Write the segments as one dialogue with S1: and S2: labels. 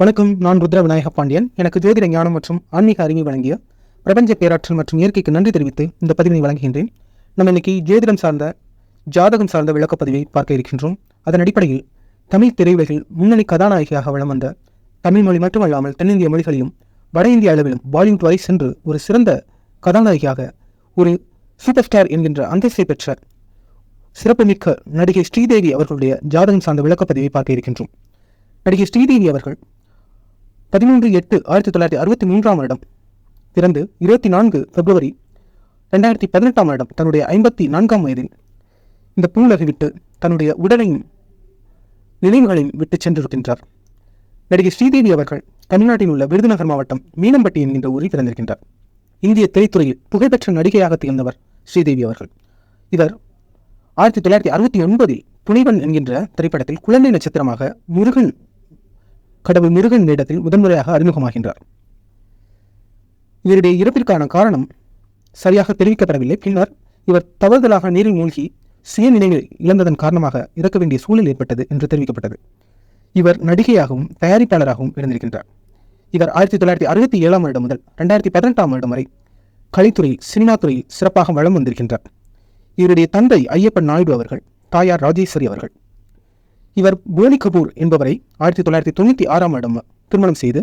S1: வணக்கம் நான் ருத்ர விநாயக பாண்டியன். எனக்கு ஜோதிட ஞானம் மற்றும் ஆன்மீக அறிவை வழங்கிய பிரபஞ்ச பேராற்றல் மற்றும் இயற்கைக்கு நன்றி தெரிவித்து இந்த பதிவினை வழங்குகின்றேன். நம்ம இன்னைக்கு ஜோதிடம் சார்ந்த ஜாதகம் சார்ந்த விளக்கப்பதிவை பார்க்க இருக்கின்றோம். அதன் அடிப்படையில் தமிழ் திரையுலகில் முன்னணி கதாநாயகியாக வளம் வந்த தமிழ் மொழி மட்டுமல்லாமல் தென்னிந்திய மொழிகளிலும் வட இந்திய அளவிலும் பாலிவுட் வரை சென்று ஒரு சிறந்த கதாநாயகியாக ஒரு சூப்பர் ஸ்டார் என்கின்ற அந்தஸ்தை பெற்ற சிறப்புமிக்க நடிகை ஸ்ரீதேவி அவர்களுடைய ஜாதகம் சார்ந்த விளக்கப்பதிவை பார்க்க இருக்கின்றோம். நடிகை ஸ்ரீதேவி அவர்கள் பதிமூன்று எட்டு ஆயிரத்தி தொள்ளாயிரத்தி அறுபத்தி மூன்றாம் வருடம் பிறந்து இருபத்தி நான்கு பிப்ரவரி ரெண்டாயிரத்தி பதினெட்டாம் வருடம் தன்னுடைய ஐம்பத்தி நான்காம் வயதில். இந்த பூவுலகை விட்டு தன்னுடைய உடலையும் நினைவுகளையும் விட்டு சென்றிருக்கின்றார். நடிகை ஸ்ரீதேவி அவர்கள் தமிழ்நாட்டில் உள்ள விருதுநகர் மாவட்டம் மீனம்பட்டி என்கின்ற ஊரில் பிறந்திருக்கின்றார். இந்திய திரைத்துறையில் புகழ்பெற்ற நடிகையாக திகழ்ந்தவர் ஸ்ரீதேவி அவர்கள். இவர் ஆயிரத்தி தொள்ளாயிரத்தி அறுபத்தி ஒன்பதில் புனைவன் என்கின்ற திரைப்படத்தில் குழந்தை நட்சத்திரமாக முருகன் கடவுள் முருகனிடத்தில் முதன்முறையாக அறிமுகமாகின்றார். இவருடைய இறப்பிற்கான காரணம் சரியாக தெரிவிக்கப்படவில்லை. பின்னர் இவர் தவறுதலாக நீரில் மூழ்கி சுய நினைவு இழந்ததன் காரணமாக இறக்க வேண்டிய சூழல் ஏற்பட்டது என்று தெரிவிக்கப்பட்டது. இவர் நடிகையாகவும் தயாரிப்பாளராகவும் இருந்திருக்கின்றார். இவர் ஆயிரத்தி தொள்ளாயிரத்தி அறுபத்தி ஏழாம் வருடம் முதல் ரெண்டாயிரத்தி பதினெட்டாம் வருடம் வரை கலைத்துறையில் சினிமா துறையில் சிறப்பாக வளம் வந்திருக்கின்றார். இவருடைய தந்தை ஐயப்பன் நாயுடு அவர்கள் தாயார் ராஜேஸ்வரி அவர்கள் இவர் போனி கபூர் என்பவரை ஆயிரத்தி தொள்ளாயிரத்தி தொண்ணூற்றி ஆறாம் வருடம் திருமணம் செய்து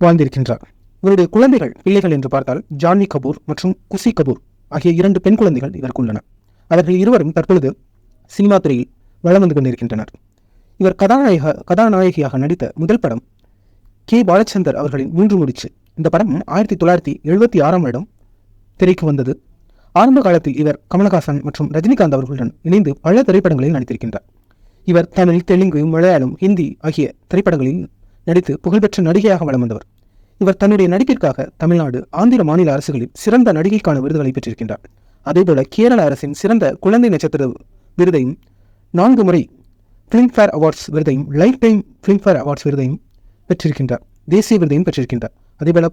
S1: வாழ்ந்திருக்கின்றார். இவருடைய குழந்தைகள் பிள்ளைகள் என்று பார்த்தால் ஜான்வி கபூர் மற்றும் குசி கபூர் ஆகிய இரண்டு பெண் குழந்தைகள் இதற்கு உள்ளன. அவர்கள் இருவரும் தற்பொழுது சினிமா துறையில் வளம் வந்து கொண்டிருக்கின்றனர். இவர் கதாநாயக கதாநாயகியாக நடித்த முதல் படம் கே. பாலச்சந்தர் அவர்களின் மூன்று முடிச்சு. இந்த படம் ஆயிரத்தி தொள்ளாயிரத்தி எழுபத்தி ஆறாம் வருடம் திரைக்கு வந்தது. ஆரம்ப காலத்தில் இவர் கமலஹாசன் மற்றும் ரஜினிகாந்த் அவர்களுடன் இணைந்து பல திரைப்படங்களில் நடித்திருக்கின்றார். இவர் தமிழ் தெலுங்கு மலையாளம் ஹிந்தி ஆகிய திரைப்படங்களில் நடித்து புகழ்பெற்ற நடிகையாக வலம் வந்தவர் இவர் தன்னுடைய நடிப்பிற்காக தமிழ்நாடு ஆந்திர மாநில அரசுகளில் சிறந்த நடிகைக்கான விருதுகளை பெற்றிருக்கின்றார். அதேபோல கேரள அரசின் சிறந்த குழந்தை நட்சத்திர விருதையும் நான்கு முறை ஃபிலிம்ஃபேர் அவார்ட்ஸ் விருதையும் லைஃப் டைம் ஃபிலிம்ஃபேர் அவார்ட்ஸ் விருதையும் பெற்றிருக்கின்றார். தேசிய விருதையும் பெற்றிருக்கின்றார். அதேபோல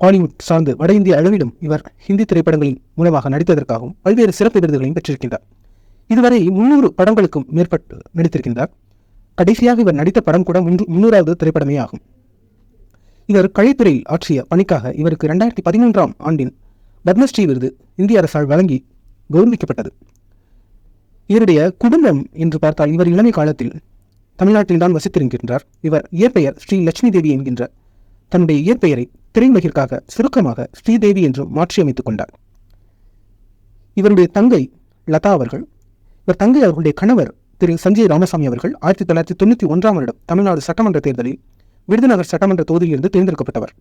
S1: பாலிவுட் சார்ந்து வட இந்திய அளவிலும் இவர் ஹிந்தி திரைப்படங்களின் மூலமாக நடித்ததற்காகவும் பல்வேறு சிறப்பு விருதுகளையும் பெற்றிருக்கின்றார். இதுவரை முன்னூறு படங்களுக்கும் மேற்பட்டு நடித்திருக்கின்றார். கடைசியாக இவர் நடித்த படம் கூட முன்று முன்னூறாவது திரைப்படமே ஆகும். இவர் கலைத்துறையில் ஆற்றிய பணிக்காக இவருக்கு ரெண்டாயிரத்தி பதிமூன்றாம் ஆண்டின் பத்மஸ்ரீ விருது இந்திய அரசால் வழங்கி கௌரவிக்கப்பட்டது. இவருடைய குடும்பம் என்று பார்த்தால் இவர் இளமை காலத்தில் தமிழ்நாட்டில்தான் வசித்திருக்கின்றார். இவர் இயற்பெயர் ஸ்ரீ லட்சுமி தேவி என்கின்ற தன்னுடைய இயற்பெயரை திரைமகிற்காக சுருக்கமாக ஸ்ரீதேவி என்று மாற்றியமைத்துக் கொண்டார். இவருடைய தங்கை லதா அவர்கள் இவர் தங்கை அவர்களுடைய கணவர் திரு சஞ்சய் ராமசாமி அவர்கள் ஆயிரத்தி தொள்ளாயிரத்தி தொண்ணூற்றி ஒன்றாம் வருடம் தமிழ்நாடு சட்டமன்ற தேர்தலில் விருதுநகர் சட்டமன்ற தொகுதியிலிருந்து தேர்ந்தெடுக்கப்பட்டவர்.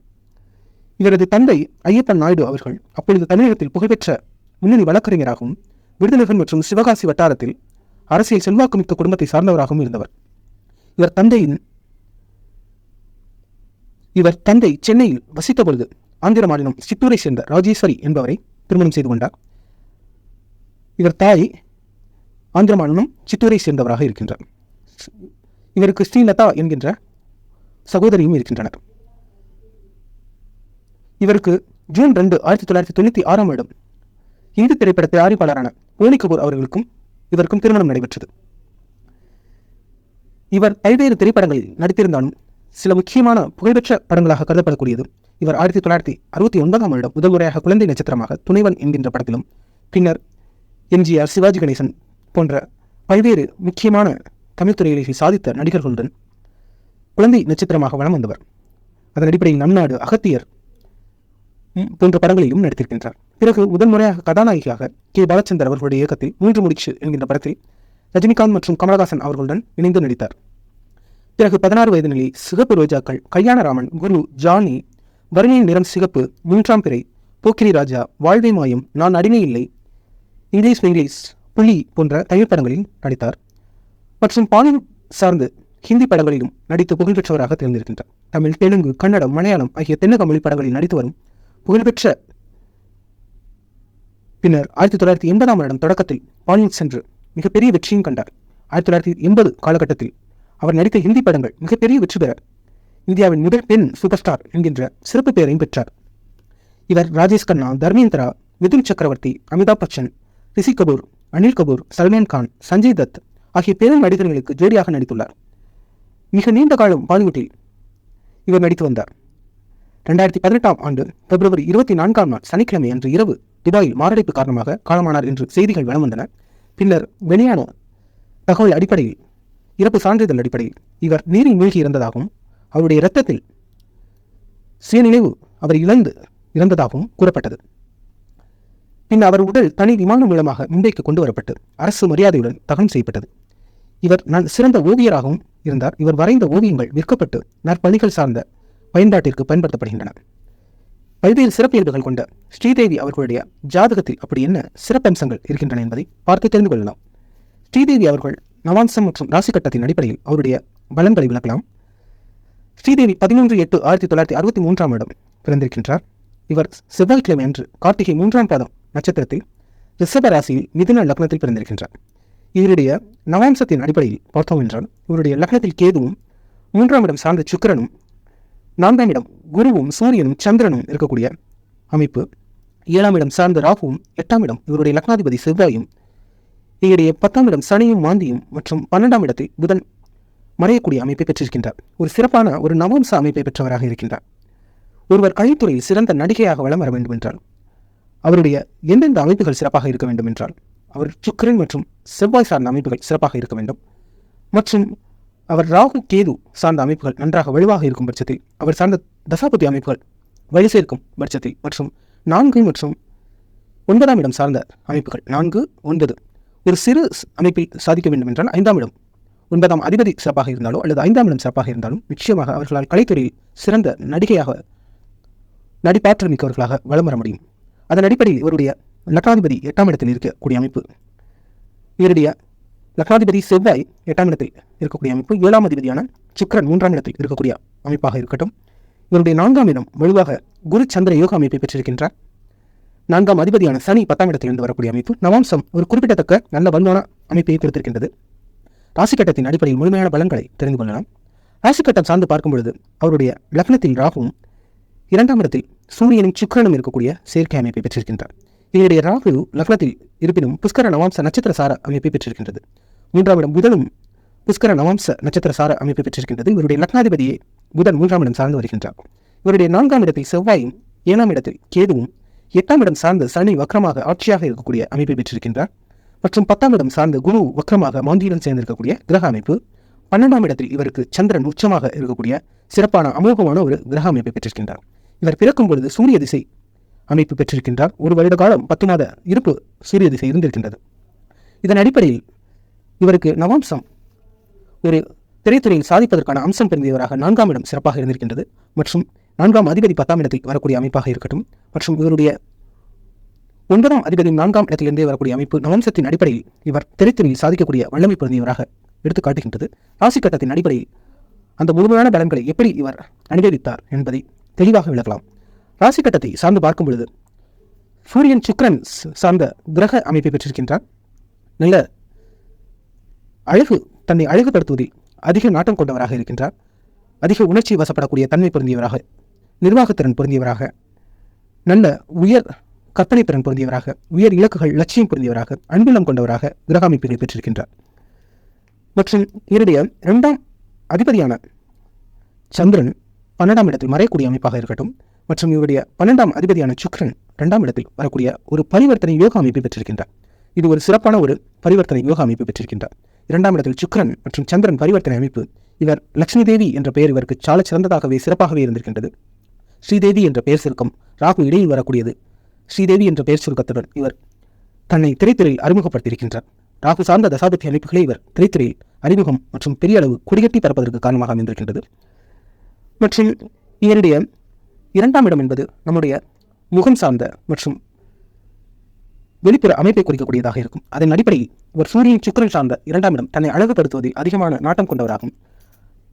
S1: இவரது தந்தை ஐயப்பன் நாயுடு அவர்கள் அப்பொழுது தமிழகத்தில் புகழ்பெற்ற முன்னணி வழக்கறிஞராகவும் விருதுநகர் மற்றும் சிவகாசி வட்டாரத்தில் அரசியல் செல்வாக்குமிக்க குடும்பத்தை சார்ந்தவராகவும் இருந்தவர். இவர் தந்தையின் இவர் தந்தை சென்னையில் வசித்த பொழுது ஆந்திர மாநிலம் சித்தூரை சேர்ந்த ராஜேஸ்வரி என்பவரை திருமணம் செய்து கொண்டார். இவர் தாய் ஆந்திர மாநிலம் சித்தூரை சேர்ந்தவராக இருக்கின்றார். இவருக்கு ஸ்ரீலதா என்கின்ற சகோதரியும் இருக்கின்றனர். இவருக்கு ஜூன் ரெண்டு ஆயிரத்தி தொள்ளாயிரத்தி தொண்ணூற்றி ஆறாம் வருடம் இந்தி திரைப்பட தயாரிப்பாளரான போனி கபூர் அவர்களுக்கும் இவருக்கும் திருமணம் நடைபெற்றது. இவர் பல்வேறு திரைப்படங்களில் நடித்திருந்தாலும் சில முக்கியமான புகழ்பெற்ற படங்களாக கருதப்படக்கூடியது இவர் ஆயிரத்தி தொள்ளாயிரத்தி அறுபத்தி ஒன்பதாம் வருடம் முதல் முறையாக குழந்தை நட்சத்திரமாக துணைவன் என்கின்ற படத்திலும் பின்னர் எம்ஜிஆர் சிவாஜி கணேசன் போன்ற பல்வேறு முக்கியமான தமிழ் சாதித்த நடிகர்களுடன் குழந்தை நட்சத்திரமாக வளம் வந்தவர். அதன் அடிப்படையில் நம்நாடு அகத்தியர் போன்ற படங்களிலும் நடித்திருக்கின்றார். பிறகு முதன்முறையாக கதாநாயகியாக கே. பாலச்சந்தர் அவர்களுடைய இயக்கத்தில் மூன்று முடிச்சு என்கின்ற படத்தில் ரஜினிகாந்த் மற்றும் கமலஹாசன் அவர்களுடன் இணைந்து நடித்தார். பிறகு பதினாறு வயது நிலை சிகப்பு ரோஜாக்கள் கல்யாணராமன் குரு ஜானி வருணியின் நிறம் சிகப்பு மூன்றாம் பிறை போக்கிரி ராஜா வாழ்வை மாயம் நான் அடிமை இல்லை இங்கிலீஷ் இங்கிலீஷ். புலி போன்ற தமிழ் படங்களில் நடித்தார். மற்றும் பாலிவுட் சார்ந்து ஹிந்தி படங்களிலும் நடித்து புகழ்பெற்றவராக திகழ்ந்திருக்கின்றார். தமிழ் தெலுங்கு கன்னடம் மலையாளம் ஆகிய தென்னக மொழி படங்களில் நடித்து வரும் புகழ்பெற்ற பின்னர் ஆயிரத்தி தொள்ளாயிரத்தி எண்பதாம் வருடம் தொடக்கத்தில் பாலிவுட் சென்று மிகப்பெரிய வெற்றியும் கண்டார். ஆயிரத்தி தொள்ளாயிரத்தி எண்பது காலகட்டத்தில் அவர் நடித்த ஹிந்தி படங்கள் மிகப்பெரிய வெற்றி பெற இந்தியாவின் முதல் பெண் சூப்பர் ஸ்டார் என்கின்ற சிறப்பு பெயரையும் பெற்றார். இவர் ராஜேஷ் கண்ணா தர்மேந்திரா மிதுன் சக்கரவர்த்தி அமிதாப் பச்சன் ரிஷி கபூர் அனில் கபூர் சல்மான் கான் சஞ்சய் தத் ஆகிய பெரும் நடிகர்களுக்கு ஜோடியாக நடித்துள்ளார். மிக நீண்ட காலம் பாலிவுட்டில் இவர் நடித்து வந்தார். ரெண்டாயிரத்தி பதினெட்டாம் ஆண்டு பிப்ரவரி இருபத்தி நான்காம் நாள் சனிக்கிழமை அன்று இரவு துபாயில் மாரடைப்பு காரணமாக காலமானார் என்று செய்திகள் வலம் வந்தன. பின்னர் வெளியான தகவல் அடிப்படையில் இறப்பு சான்றிதழ் அடிப்படையில் இவர் நீரில் மூழ்கி இறந்ததாகவும் அவருடைய இரத்தத்தில் சுயநினைவு அவர் இழந்து இறந்ததாகவும் கூறப்பட்டது. பின் அவர் உடல் தனி விமானம் மூலமாக மும்பைக்கு கொண்டு வரப்பட்டு அரசு மரியாதையுடன் தகனம் செய்யப்பட்டது. இவர் நான் சிறந்த ஓவியராகவும் இருந்தார். இவர் வரைந்த ஓவியங்கள் விற்கப்பட்டு நற்பணிகள் சார்ந்த பயன்பாட்டிற்கு பயன்படுத்தப்படுகின்றன. பல்வேறு சிறப்பியல்புகள் கொண்ட ஸ்ரீதேவி அவர்களுடைய ஜாதகத்தில் அப்படி என்ன சிறப்பம்சங்கள் இருக்கின்றன என்பதை பார்த்து தெரிந்து கொள்ளலாம். ஸ்ரீதேவி அவர்கள் நவாம்சம் மற்றும் ராசி கட்டத்தின் அடிப்படையில் அவருடைய பலன்களை விளக்கலாம். ஸ்ரீதேவி பதிமூன்று எட்டு ஆயிரத்தி தொள்ளாயிரத்தி அறுபத்தி மூன்றாம் இடம் பிறந்திருக்கின்றார். இவர் செவ்வாய்க்கிழமை அன்று கார்த்திகை மூன்றாம் பாதம் நட்சத்திரத்தில் ரிஷப ராசியில் மிதுன லக்னத்தில் பிறந்திருக்கின்றார். இவருடைய நவாம்சத்தின் அடிப்படையில் பார்த்தோம் என்றால் இவருடைய லக்னத்தில் கேதுவும் மூன்றாம் இடம் சார்ந்த சுக்கரனும் நான்காம் இடம் குருவும் சூரியனும் சந்திரனும் இருக்கக்கூடிய அமைப்பு ஏழாம் இடம் சார்ந்த ராகுவும் எட்டாம் இடம் இவருடைய லக்னாதிபதி செவ்வாயும் இவருடைய பத்தாம் இடம் சனியும் மாந்தியும் மற்றும் பன்னெண்டாம் இடத்தில் புதன் மறையக்கூடிய அமைப்பை பெற்றிருக்கின்றார். ஒரு சிறப்பான ஒரு நவம்ச அமைப்பை பெற்றவராக இருக்கின்றார். ஒருவர் கலைத்துறையில் சிறந்த நடிகையாக வலம் வர வேண்டும் என்றால் அவருடைய எந்தெந்த அமைப்புகள் சிறப்பாக இருக்க வேண்டும் என்றால் அவர் சுக்கரன் மற்றும் செவ்வாய் சார்ந்த அமைப்புகள் சிறப்பாக இருக்க வேண்டும். மற்றும் அவர் ராகு கேது சார்ந்த அமைப்புகள் நன்றாக வலுவாக இருக்கும் பட்சத்தில் அவர் சார்ந்த தசாபதி அமைப்புகள் வலு சேர்க்கும் பட்சத்தில் மற்றும் நான்கு மற்றும் ஒன்பதாம் இடம் சார்ந்த அமைப்புகள் நான்கு ஒன்பது. ஒரு சிறு அமைப்பில் சாதிக்க வேண்டும் என்றால் ஐந்தாம் இடம் ஒன்பதாம் அதிபதி சிறப்பாக இருந்தாலோ அல்லது ஐந்தாம் இடம் சிறப்பாக இருந்தாலும் நிச்சயமாக அவர்களால் கலைத்துறையில் சிறந்த நடிகையாக நடிப்பாற்றல் மிக்கவர்களாக வலம் வர முடியும். அதன் அடிப்படையில் இவருடைய லக்னாதிபதி எட்டாம் இடத்தில் இருக்கக்கூடிய அமைப்பு. இவருடைய லக்னாதிபதி செவ்வாய் எட்டாம் இடத்தில் இருக்கக்கூடிய அமைப்பு. ஏழாம் அதிபதியான சுக்கிரன் மூன்றாம் இடத்தில் இருக்கக்கூடிய அமைப்பாக இருக்கட்டும். இவருடைய நான்காம் இடம் வலுவாக குரு சந்திர யோக அமைப்பை பெற்றிருக்கின்றார். நான்காம் அதிபதியான சனி பத்தாம் இடத்திலிருந்து வரக்கூடிய அமைப்பு. நவாம்சம் ஒரு குறிப்பிடத்தக்க நல்ல வலுவான அமைப்பை கொடுத்திருக்கின்றது. ராசிக்கட்டத்தின் அடிப்படையில் முழுமையான பலன்களை தெரிந்து கொள்ளலாம். ராசிக்கட்டம் சார்ந்து பார்க்கும் பொழுது அவருடைய லக்னத்தில் ராகுவும் இரண்டாம் இடத்தில் சூரியனும் சுக்கிரனும் இருக்கக்கூடிய செயற்கை அமைப்பை பெற்றிருக்கின்றார். இதனுடைய ராகு லக்னத்தில் இருப்பினும் புஷ்கர நவாம்ச நட்சத்திர சார அமைப்பை பெற்றிருக்கின்றது. மூன்றாம் இடம் புதனும் புஷ்கர நவாம்ச நட்சத்திர சார அமைப்பை பெற்றிருக்கின்றது. இவருடைய லக்னாதிபதியை புதன் மூன்றாம் இடம் சார்ந்து வருகின்றார். இவருடைய நான்காம் இடத்தில் செவ்வாயும் ஏழாம் இடத்தில் கேதுவும் எட்டாம் இடம் சார்ந்த சனி வக்கரமாக ஆட்சியாக இருக்கக்கூடிய அமைப்பை பெற்றிருக்கின்றார். மற்றும் பத்தாம் இடம் சார்ந்த குரு வக்கரமாக மாந்தியுடன் சேர்ந்திருக்கக்கூடிய கிரக அமைப்பு. பன்னெண்டாம் இடத்தில் இவருக்கு சந்திரன் உச்சமாக இருக்கக்கூடிய சிறப்பான அமோகமான ஒரு கிரக அமைப்பை பெற்றிருக்கின்றார். இவர் பிறக்கும் பொழுது சூரிய திசை அமைப்பு பெற்றிருக்கின்றார். ஒரு வருட காலம் பத்து மாத இருப்பு சூரிய திசை இருந்திருக்கின்றது. இதன் அடிப்படையில் இவருக்கு நவாம்சம் ஒரு திரைத்துறையில் சாதிப்பதற்கான அம்சம் பிறந்தவராக நான்காம் இடம் சிறப்பாக இருந்திருக்கின்றது. மற்றும் நான்காம் அதிபதி பத்தாம் இடத்தில் வரக்கூடிய அமைப்பாக இருக்கட்டும். மற்றும் இவருடைய ஒன்பதாம் அதிபதி நான்காம் இடத்திலிருந்தே வரக்கூடிய அமைப்பு நவம்சத்தின் அடிப்படையில் இவர் திரைத்துறையில் சாதிக்கக்கூடிய வல்லமை பிறந்தவராக எடுத்து காட்டுகின்றது ராசி கட்டத்தின் அடிப்படையில் அந்த முழுமையான பலன்களை எப்படி இவர் அனுபவித்தார் என்பதை தெளிவாக விளக்கலாம். ராசி கட்டத்தை சார்ந்து பார்க்கும் பொழுது சூரியன் சுக்கிரன் சார்ந்த கிரக அமைப்பை பெற்றிருக்கின்றார். நல்ல அழகு தன்னை அழகுபடுத்துவதில் அதிக நாட்டம் கொண்டவராக இருக்கின்றார். அதிக உணர்ச்சி வசப்படக்கூடிய தன்மை பொருந்தியவராக நிர்வாகத்திறன் பொருந்தியவராக நல்ல உயர் கற்பனை திறன் பொருந்தியவராக உயர் இலக்குகள் லட்சியம் பொருந்தியவராக அன்புள்ளம் கொண்டவராக கிரக அமைப்புகளை பெற்றிருக்கின்றார். மற்றும் இவருடைய இரண்டாம் அதிபதியான சந்திரன் பன்னெண்டாம் இடத்தில் மறையக்கூடிய அமைப்பாக இருக்கட்டும் மற்றும் இவருடைய பன்னெண்டாம் அதிபதியான சுக்ரன் இரண்டாம் இடத்தில் வரக்கூடிய ஒரு பரிவர்த்தனை யோக அமைப்பை பெற்றிருக்கின்றார். இது ஒரு சிறப்பான ஒரு பரிவர்த்தனை யோக அமைப்பு பெற்றிருக்கின்றார். இரண்டாம் இடத்தில் சுக்ரன் மற்றும் சந்திரன் பரிவர்த்தனை அமைப்பு இவர் லட்சுமி தேவி என்ற பெயர் இவருக்கு சால சிறந்ததாகவே சிறப்பாகவே இருந்திருக்கின்றது. ஸ்ரீதேவி என்ற பெயர் சுருக்கம் ராகு இடையில் வரக்கூடியது. ஸ்ரீதேவி என்ற பெயர் சுருக்கத்துடன் இவர் தன்னை திரைத்துறையில் அறிமுகப்படுத்தியிருக்கின்றார். ராகு சார்ந்த தசாபத்தி அமைப்புகளை இவர் திரைத்துறையில் அறிமுகம் மற்றும் பெரிய அளவு குடிகட்டி பரப்பதற்கு காரணமாக அமைந்திருக்கின்றது. மற்றும் இவருடைய இரண்டாம் இடம் என்பது நம்முடைய முகம் சார்ந்த மற்றும் வெளிப்புற அமைப்பை குறிக்கக்கூடியதாக இருக்கும். அதன் அடிப்படையில் இவர் சூரியன் சுக்கிரன் சார்ந்த இரண்டாம் இடம் தன்னை அழகுபடுத்துவதில் அதிகமான நாட்டம் கொண்டவராகும்.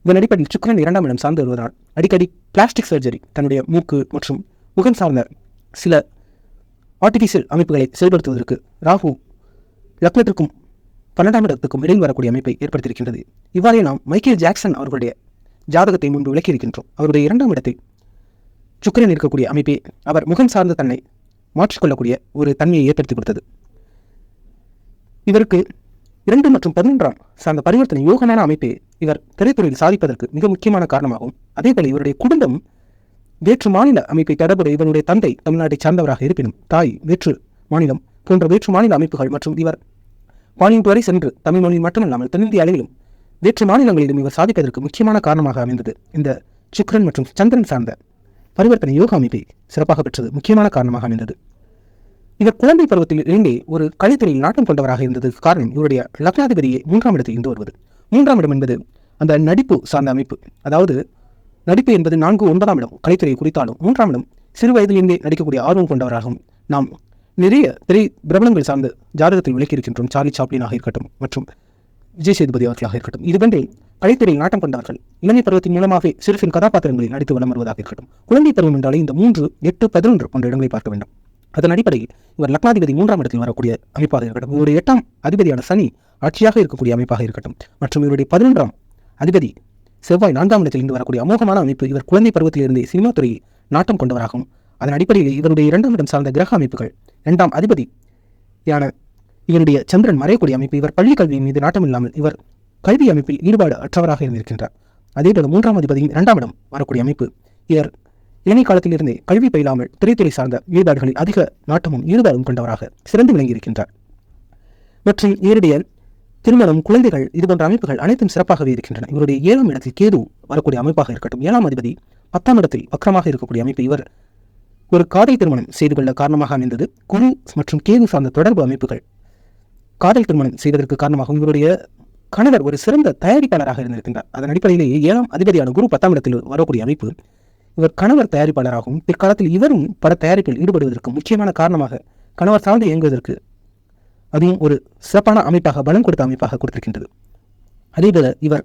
S1: இதன் அடிப்படையில் சுக்கிரன் இரண்டாம் இடம் சார்ந்து வருவதால் அடிக்கடி பிளாஸ்டிக் சர்ஜரி தன்னுடைய மூக்கு மற்றும் முகம் சார்ந்த சில ஆர்டிஃபிஷியல் அமைப்புகளை செயல்படுத்துவதற்கு ராகு லக்னத்திற்கும் பன்னெண்டாம் இடத்துக்கும் இடையில் வரக்கூடிய அமைப்பை ஏற்படுத்தியிருக்கின்றது. இவ்வாறே நாம் மைக்கேல் ஜாக்சன் அவர்களுடைய ஜாதகத்தை முன்பு விளக்கியிருக்கின்றோம். அவருடைய இரண்டாம் இடத்தில் சுக்கரன் இருக்கக்கூடிய அமைப்பே அவர் முகம் சார்ந்த தன்னை மாற்றிக்கொள்ளக்கூடிய ஒரு தன்மையை ஏற்படுத்தி கொடுத்தது. இவருக்கு இரண்டு மற்றும் பதினொன்றாம் சார்ந்த பரிவர்த்தனை யோகமான அமைப்பே இவர் திரைத்துறையில் சாதிப்பதற்கு மிக முக்கியமான காரணமாகும். அதேபோல இவருடைய குடும்பம் வேற்று மாநில அமைப்பை தொடர்புடைய இவருடைய தந்தை தமிழ்நாட்டை சார்ந்தவராக இருப்பினும் தாய் வேற்று மாநிலம் போன்ற வேற்று மாநில அமைப்புகள் மற்றும் இவர் பாலிவுட் வரை சென்று தமிழ் மொழியில் மட்டுமல்லாமல் தென்னிந்திய அளவிலும் வேற்று மாநிலங்களிலும் இவர் சாதிப்பதற்கு முக்கியமான காரணமாக அமைந்தது. இந்த சுக்ரன் மற்றும் சந்திரன் சார்ந்த பரிவர்த்தனை யோகா அமைப்பை சிறப்பாக பெற்றது முக்கியமான காரணமாக அமைந்தது. இவர் குழந்தை பருவத்தில் இருந்தே ஒரு கலைத்துறையில் நாட்டம் கொண்டவராக இருந்தது காரணம் இவருடைய லக்னாதிபதியை மூன்றாம் இடத்தில் இருந்து வருவது. மூன்றாம் இடம் என்பது அந்த நடிப்பு சார்ந்த அமைப்பு. அதாவது நடிப்பு என்பது நான்கு ஒன்பதாம் இடம் கலைத்துறையை குறித்தாலும் மூன்றாம் இடம் சிறு வயதிலிருந்தே நடிக்கக்கூடிய ஆர்வம் கொண்டவராகவும் நாம் நிறைய திரை பிரபலங்கள் சார்ந்து ஜாதகத்தில் விளக்கியிருக்கின்றோம். சார்லி சாப்ளினாக இருக்கட்டும் மற்றும் விஜய் சேதுபதி அவர்களாக இருக்கட்டும் இதுவென்றே கலைத்துறையில் நாட்டம் கொண்டார்கள் இளமை பருவத்தின் மூலமாக சிறு கதாபாத்திரங்களில் நடித்து வளம் வருவதாக இருக்கட்டும். குழந்தை பருவம் என்றாலே இந்த மூன்று எட்டு பதினொன்று போன்ற இடங்களை பார்க்க வேண்டும். அதன் அடிப்படையில் இவர் லக்னாதிபதி மூன்றாம் இடத்தில் வரக்கூடிய அமைப்பாக இருக்கட்டும். இவருடைய எட்டாம் அதிபதியான சனி ஆட்சியாக இருக்கக்கூடிய அமைப்பாக இருக்கட்டும். மற்றும் இவருடைய பதினொன்றாம் அதிபதி செவ்வாய் நான்காம் இடத்தில் இருந்து வரக்கூடிய அமோகமான அமைப்பு இவர் குழந்தை பருவத்திலிருந்தே சினிமா துறையில் நாட்டம் கொண்டவராகும் அதன் அடிப்படையில் இவருடைய இரண்டாம் இடம் சார்ந்த கிரக அமைப்புகள் இரண்டாம் அதிபதி யான இவருடைய சந்திரன் மறையக்கூடிய அமைப்பு இவர் பள்ளி கல்வி மீது நாட்டமில்லாமல் இவர் கல்வி அமைப்பில் ஈடுபாடு அற்றவராக இருந்திருக்கின்றார். அதேபோல மூன்றாம் அதிபதியின் இரண்டாம் இடம் வரக்கூடிய அமைப்பு இவர் இளமை காலத்திலிருந்தே கல்வி பயிலாமல் திரைத்துறை சார்ந்த ஈடுபாடுகளில் அதிக நாட்டமும் ஈடுபாடும் கொண்டவராக சிறந்து விளங்கியிருக்கின்றார். மற்றும் இவருடைய திருமணம் குழந்தைகள் இது போன்ற அமைப்புகள் அனைத்தும் சிறப்பாகவே இருக்கின்றன. இவருடைய ஏழாம் இடத்தில் கேது வரக்கூடிய அமைப்பாக இருக்கட்டும். ஏழாம் அதிபதி பத்தாம் இடத்தில் வக்கரமாக இருக்கக்கூடிய அமைப்பு இவர் ஒரு காதல் திருமணம் செய்து கொள்ள காரணமாக அமைந்தது. குரு மற்றும் கேது சார்ந்த தொடர்பு அமைப்புகள் காதல் திருமணம் செய்வதற்கு காரணமாகவும் இவருடைய கணவர் ஒரு சிறந்த தயாரிப்பாளராக இருந்திருக்கின்றார். அதன் அடிப்படையிலேயே ஏழாம் அதிபதியான குரு பத்தாம் இடத்தில் வரக்கூடிய அமைப்பு இவர் கணவர் தயாரிப்பாளராகவும் பிற்காலத்தில் இவரும் பல தயாரிப்பில் ஈடுபடுவதற்கு முக்கியமான காரணமாக கணவர் சார்ந்து இயங்குவதற்கு அதுவும் ஒரு சிறப்பான அமைப்பாக பலம் கொடுத்த அமைப்பாக கொடுத்திருக்கின்றது. அதேபோல இவர்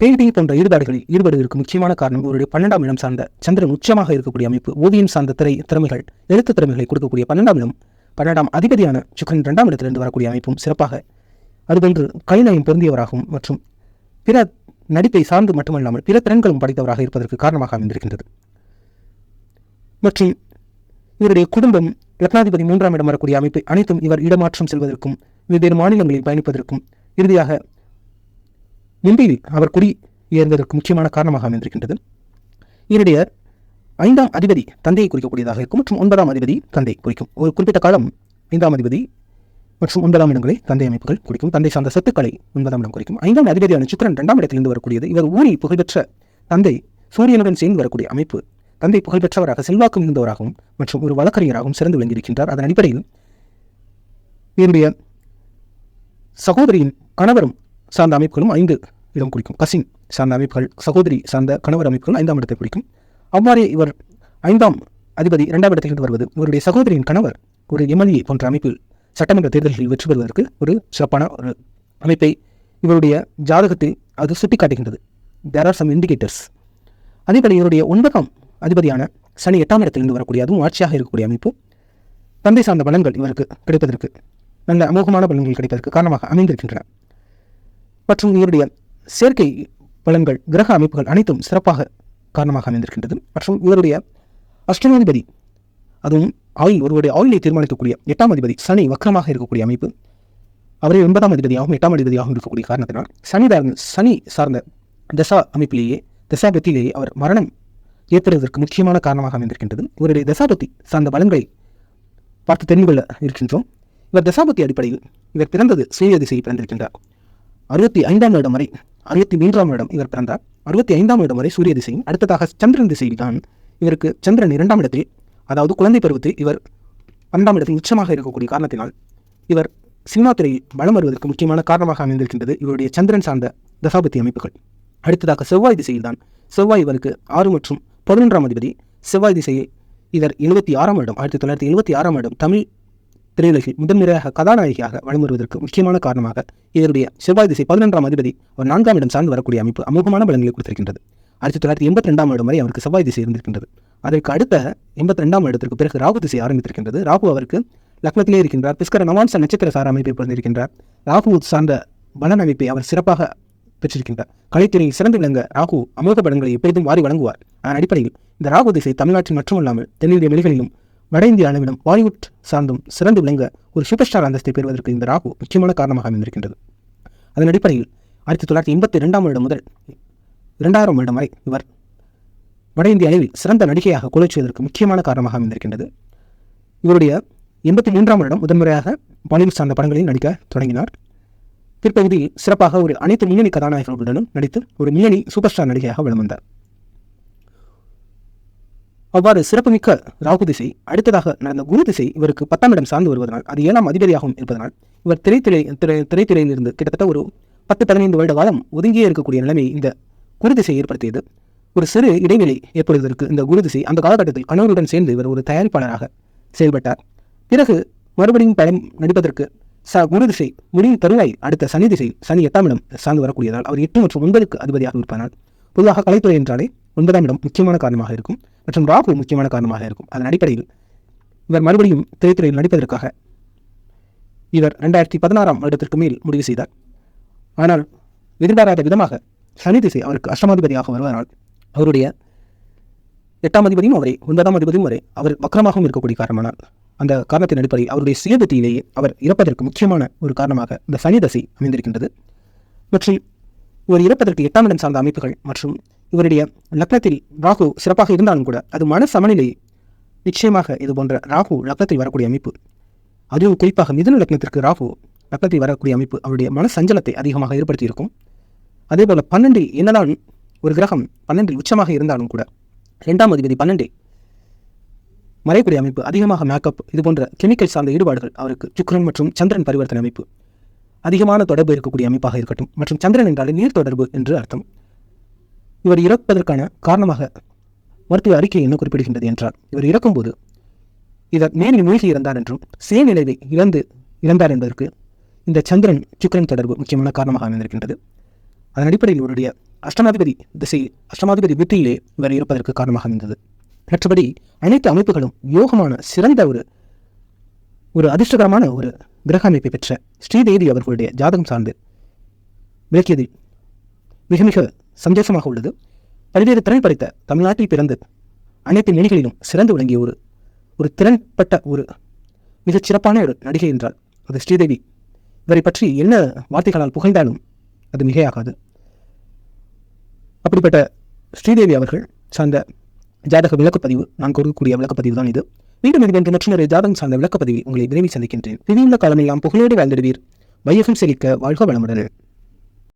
S1: பெயிண்டிங் போன்ற ஈடுபாடுகளில் ஈடுபடுவதற்கு முக்கியமான காரணம் இவருடைய பன்னெண்டாம் இடம் சார்ந்த சந்திரன் உச்சமாக இருக்கக்கூடிய அமைப்பு ஓவியம் சார்ந்த திரை திறமைகள் எழுத்து திறமைகளை கொடுக்கக்கூடிய பன்னெண்டாம் இடம் பன்னெண்டாம் அதிபதியான சுக்கரன் இரண்டாம் இடத்திலிருந்து வரக்கூடிய அமைப்பும் சிறப்பாக அதுபோன்று கலைநயம் பொருந்தியவராகவும் மற்றும் பிற நடிப்பை சார்ந்து மட்டுமல்லாமல் பிற திறன்களும் படைத்தவராக இருப்பதற்கு காரணமாக அமைந்திருக்கின்றது. மற்றும் இவருடைய குடும்பம் லக்னாதிபதி மூன்றாம் இடம் வரக்கூடிய அமைப்பை அனைத்தும் இவர் இடமாற்றம் செல்வதற்கும் வெவ்வேறு மாநிலங்களில் பயணிப்பதற்கும் இறுதியாக மும்பையில் அவர் குடி ஏறுவதற்கு முக்கியமான காரணமாக அமைந்திருக்கின்றது. இவருடைய ஐந்தாம் அதிபதி தந்தையை குறிக்கக்கூடியதாக இருக்கும் மற்றும் ஒன்பதாம் அதிபதி தந்தை குறிக்கும். ஒரு குறிப்பிட்ட காலம் ஐந்தாம் அதிபதி மற்றும் ஒன்பதாம் இடங்களை தந்தை அமைப்புகள் குறிக்கும். தந்தை சார்ந்த சொத்துக்களை ஒன்பதாம் இடம் குறிக்கும். ஐந்தாம் அதிபதியான சித்திரன் இரண்டாம் இடத்திலிருந்து வரக்கூடியது. இவர் ஊரில் புகழ்பெற்ற தந்தை சூரியனுடன் சேர்ந்து வரக்கூடிய அமைப்பு. தந்தை புகழ்பெற்றவராக செல்வாக்கு மிகுந்தவராகவும் மற்றும் ஒரு வழக்கறிஞராகவும் சிறந்து விளங்கியிருக்கின்றார். அதன் அடிப்படையில் இவருடைய சகோதரியின் கணவரும் சார்ந்த அமைப்புகளும் ஐந்து இடம் குறிக்கும். கசின் சார்ந்த அமைப்புகள் சகோதரி சார்ந்த கணவர் அமைப்புகள் ஐந்தாம் இடத்தை குறிக்கும். அவ்வாறே இவர் ஐந்தாம் அதிபதி இரண்டாம் இடத்திலிருந்து வருவது இவருடைய சகோதரியின் கணவர் ஒரு எம்எல்ஏ போன்ற அமைப்பில் சட்டமன்ற தேர்தல்களில் வெற்றி பெறுவதற்கு ஒரு சிறப்பான ஒரு அமைப்பை இவருடைய ஜாதகத்தில் அது சுட்டிக்காட்டுகின்றது. தேர் ஆர் சம் இண்டிகேட்டர்ஸ் அதேபோல் இவருடைய ஒன்பதாம் அதிபதியான சனி எட்டாம் இடத்திலிருந்து வரக்கூடிய அதுவும் ஆட்சியாக இருக்கக்கூடிய அமைப்பு தந்தை சார்ந்த பலன்கள் இவருக்கு கிடைப்பதற்கு நல்ல அமோகமான பலன்கள் கிடைப்பதற்கு காரணமாக அமைந்திருக்கின்றன. மற்றும் இவருடைய செயற்கை பலன்கள் கிரக அமைப்புகள் அனைத்தும் சிறப்பாக காரணமாக அமைந்திருக்கின்றது. மற்றும் இவருடைய அஷ்டமாதிபதி அதுவும் ஆயில் ஒருவருடைய ஆயிலை தீர்மானிக்கக்கூடிய எட்டாம் அதிபதி சனி வக்கரமாக இருக்கக்கூடிய அமைப்பு. அவரே ஒன்பதாம் அதிபதியாகவும் எட்டாம் அதிபதியாகவும் இருக்கக்கூடிய காரணத்தினால் சனி சனி சார்ந்த தசா அமைப்பிலேயே தசாபத்திலேயே அவர் மரணம் ஏற்படுவதற்கு முக்கியமான காரணமாக அமைந்திருக்கின்றது. இவருடைய தசாபத்தி சார்ந்த பலன்களை பார்த்து தெரிந்து கொள்ள இருக்கின்றோம். இவர் தசாபத்தி அடிப்படையில் இவர் பிறந்தது சூரிய திசையில் பிறந்திருக்கின்றார். அறுபத்தி ஐந்தாம் வருடம் வரை அறுபத்தி மூன்றாம் வருடம் இவர் பிறந்தார். அறுபத்தி ஐந்தாம் இடம் வரை சூரிய திசையும் அடுத்ததாக சந்திரன் திசையில் தான் இவருக்கு சந்திரன் இரண்டாம் இடத்தில் அதாவது குழந்தை பருவத்தில் இவர் பன்னெண்டாம் இடத்தில் உச்சமாக இருக்கக்கூடிய காரணத்தினால் இவர் சினிமா துறையில் பலம் வருவதற்கு முக்கியமான காரணமாக அமைந்திருக்கின்றது இவருடைய சந்திரன் சார்ந்த தசாபத்தி அமைப்புகள். அடுத்ததாக செவ்வாய் திசையில் தான் செவ்வாய் இவருக்கு ஆறு மற்றும் பதினொன்றாம் அதிபதி. செவ்வாய் திசையை இவர் எழுபத்தி ஆறாம் இடம் ஆயிரத்தி தொள்ளாயிரத்தி எழுபத்தி ஆறாம் இடம் தமிழ் திரையுலகில் முதன்முறையாக கதாநாயகியாக வலம் முக்கியமான காரணமாக இதனுடைய செவ்வாய் திசை பதினொன்றாம் அதிபதி ஒரு நான்காம் இடம் சார்ந்து வரக்கூடிய அமைப்பு அமோகமான பலன்களை கொடுத்திருக்கின்றது. ஆயிரத்தி தொள்ளாயிரத்தி எண்பத்தி ரெண்டாம் வருடம் வரை அவருக்கு செவ்வாய் திசை இருந்திருக்கின்றது. அதற்கு அடுத்த எண்பத்தி ரெண்டாம் இடத்திற்கு பிறகு ராகு திசை ஆரம்பித்திருக்கின்றது. ராகு அவருக்கு லக்னத்திலே இருக்கின்றார். பிஸ்கர நவான்ச நட்சத்திர சார அமைப்பை பிறந்திருக்கின்றார் ராகு சார்ந்த பலன் அமைப்பை அவர் சிறப்பாக பெற்றிருக்கின்றார். கலைத்துறையில் சிறந்து விளங்க ராகு அமோக பலன்களை எப்பொழுதும் வாரி வழங்குவார். அதன் அடிப்படையில் இந்த ராகு திசை தமிழ்நாட்டில் மட்டுமல்லாமல் தென்னிந்திய மொழிகளிலும் வட இந்திய அளவிலும் பாலிவுட் சார்ந்தும் சிறந்து விளங்க ஒரு சூப்பர் ஸ்டார் அந்தஸ்தை பெறுவதற்கு இந்த ராகு முக்கியமான காரணமாக அமைந்திருக்கின்றது. அதன் அடிப்படையில் ஆயிரத்தி தொள்ளாயிரத்தி எண்பத்தி ரெண்டாம் வருடம் முதல் இரண்டாயிரம் வருடம் வரை இவர் வட இந்திய அளவில் சிறந்த நடிகையாக குலைச்சுவதற்கு முக்கியமான காரணமாக அமைந்திருக்கின்றது. இவருடைய எண்பத்தி மூன்றாம் வருடம் முதன்முறையாக பாலிவுட் சார்ந்த படங்களில் நடிக்க தொடங்கினார். பிற்பகுதியில் சிறப்பாக ஒரு அனைத்து முன்னணி கதாநாயகர்களுடனும் நடித்து ஒரு முன்னணி சூப்பர் ஸ்டார் நடிகையாக விளம்பந்தார் வந்தார். அவ்வாறு சிறப்புமிக்க ராகு திசை அடுத்ததாக நடந்த குரு திசை இவருக்கு பத்தாம் இடம் சார்ந்து வருவதனால் அது ஏழாம் அதிபதியாகவும் இருப்பதனால் இவர் திரைத்திரை திரை திரைத்துறையிலிருந்து கிட்டத்தட்ட ஒரு பத்து பதினைந்து வருட காலம் ஒதுங்கியே இருக்கக்கூடிய நிலைமை இந்த குரு திசை ஏற்படுத்தியது. ஒரு சிறு இடைவெளி ஏற்படுவதற்கு இந்த குரு திசை அந்த காலகட்டத்தில் கணவருடன் சேர்ந்து இவர் ஒரு தயாரிப்பாளராக செயல்பட்டார். பிறகு மறுபடியும் படம் நடிப்பதற்கு ச குரு திசை முடியும் தருவாய் அடுத்த சனி திசை சனி எட்டாம் இடம் சார்ந்து வரக்கூடியதால் அவர் எட்டு மற்றும் ஒன்பதுக்கு அதிபதியாக இருப்பானால் பொதுவாக கலைத்துறை என்றாலே ஒன்பதாம் இடம் முக்கியமான காரணமாக இருக்கும். மற்றும் ராகு முக்கியமான காரணமாக இருக்கும். அதன் அடிப்படையில் இவர் மறுபடியும் திரைத்துறையில் நடிப்பதற்காக இவர் ரெண்டாயிரத்தி பதினாறாம் வருடத்திற்கு மேல் முடிவு செய்தார். ஆனால் எதிர்பாராத விதமாக சனி திசை அவருக்கு அஷ்டமாதிபதியாக வருவதனால் அவருடைய எட்டாம் அதிபதியும் அவரை ஒன்பதாம் அதிபதியும் வரை அவர் வக்கரமாகவும் இருக்கக்கூடிய காரணமானால் அந்த காரணத்தின் அடிப்படையில் அவருடைய சுயபத்தியிலேயே அவர் இறப்பதற்கு முக்கியமான ஒரு காரணமாக இந்த சனி தசை அமைந்திருக்கின்றது. மற்றும் இவர் இறப்பதற்கு எட்டாம் இடம் சார்ந்த அமைப்புகள் மற்றும் இவருடைய லக்னத்தில் ராகு சிறப்பாக இருந்தாலும் கூட அது மன சமநிலை நிச்சயமாக இது போன்ற ராகு லக்னத்தில் வரக்கூடிய அமைப்பு. அதுவும் குறிப்பாக மிதுன லக்னத்திற்கு ராகு லக்னத்தில் வரக்கூடிய அமைப்பு அவருடைய மன சஞ்சலத்தை அதிகமாக ஏற்படுத்தியிருக்கும். அதே போல பன்னெண்டு என்னதான் ஒரு கிரகம் பன்னெண்டில் உச்சமாக இருந்தாலும் கூட இரண்டாம் அதிபதி பன்னெண்டு மறைக்கூடிய அமைப்பு அதிகமாக மேக்கப் இது போன்ற கெமிக்கல் சார்ந்த ஈடுபாடுகள் அவருக்கு சுக்ரன் மற்றும் சந்திரன் பரிவர்த்தனை அமைப்பு. அதிகமான தொடர்பு இருக்கக்கூடிய அமைப்பாக இருக்கட்டும் மற்றும் சந்திரன் என்றாலே நீர் தொடர்பு என்று அர்த்தம். இவர் இறப்பதற்கான காரணமாக மருத்துவ அறிக்கை என்ன குறிப்பிடுகின்றது என்றார். இவர் இறக்கும்போது இவர் நேரில் மூழ்கி இறந்தார் என்றும் சுயநிலைவை இழந்து இறந்தார் என்பதற்கு இந்த சந்திரன் சுக்கரன் தொடர்பு முக்கியமான காரணமாக அமைந்திருக்கின்றது. அதன் அடிப்படையில் இவருடைய அஷ்டமாதிபதி திசை அஷ்டமாதிபதி புத்தியிலே இவர் இருப்பதற்கு காரணமாக அமைந்தது. மற்றபடி அனைத்து அமைப்புகளும் யோகமான சிறந்த ஒரு ஒரு அதிர்ஷ்டகரமான ஒரு கிரக அமைப்பை பெற்ற ஸ்ரீதேவி அவர்களுடைய ஜாதகம் சார்ந்து விளக்கியதில் மிக மிக சந்தோஷமாக உள்ளது பல்வேறு திறன் படைத்த தமிழ்நாட்டில் பிறந்து அனைத்து நிலைகளிலும் சிறந்து விளங்கிய ஒரு ஒரு திறன்பட்ட ஒரு மிகச் சிறப்பான ஒரு நடிகை என்றால் அது ஸ்ரீதேவி. இவரை பற்றி என்ன வார்த்தைகளால் புகழ்ந்தாலும் அது மிகையாகாது. அப்படிப்பட்ட ஸ்ரீதேவி அவர்கள் சார்ந்த ஜாதக விளக்கப்பதிவு நான் கொடுக்கக்கூடிய விளக்கப்பதிவு தான் இது. மீண்டும் இது என்று மற்றொரு ஜாதகம் சார்ந்த விளக்கப்பதிவில் உங்களை விரைவில் சந்திக்கின்றேன். விதியுள்ள காலமெல்லாம் புகழோடு வாழ்ந்திடுவீர். வையகம் செழிக்க வாழ்க வளமுடன்.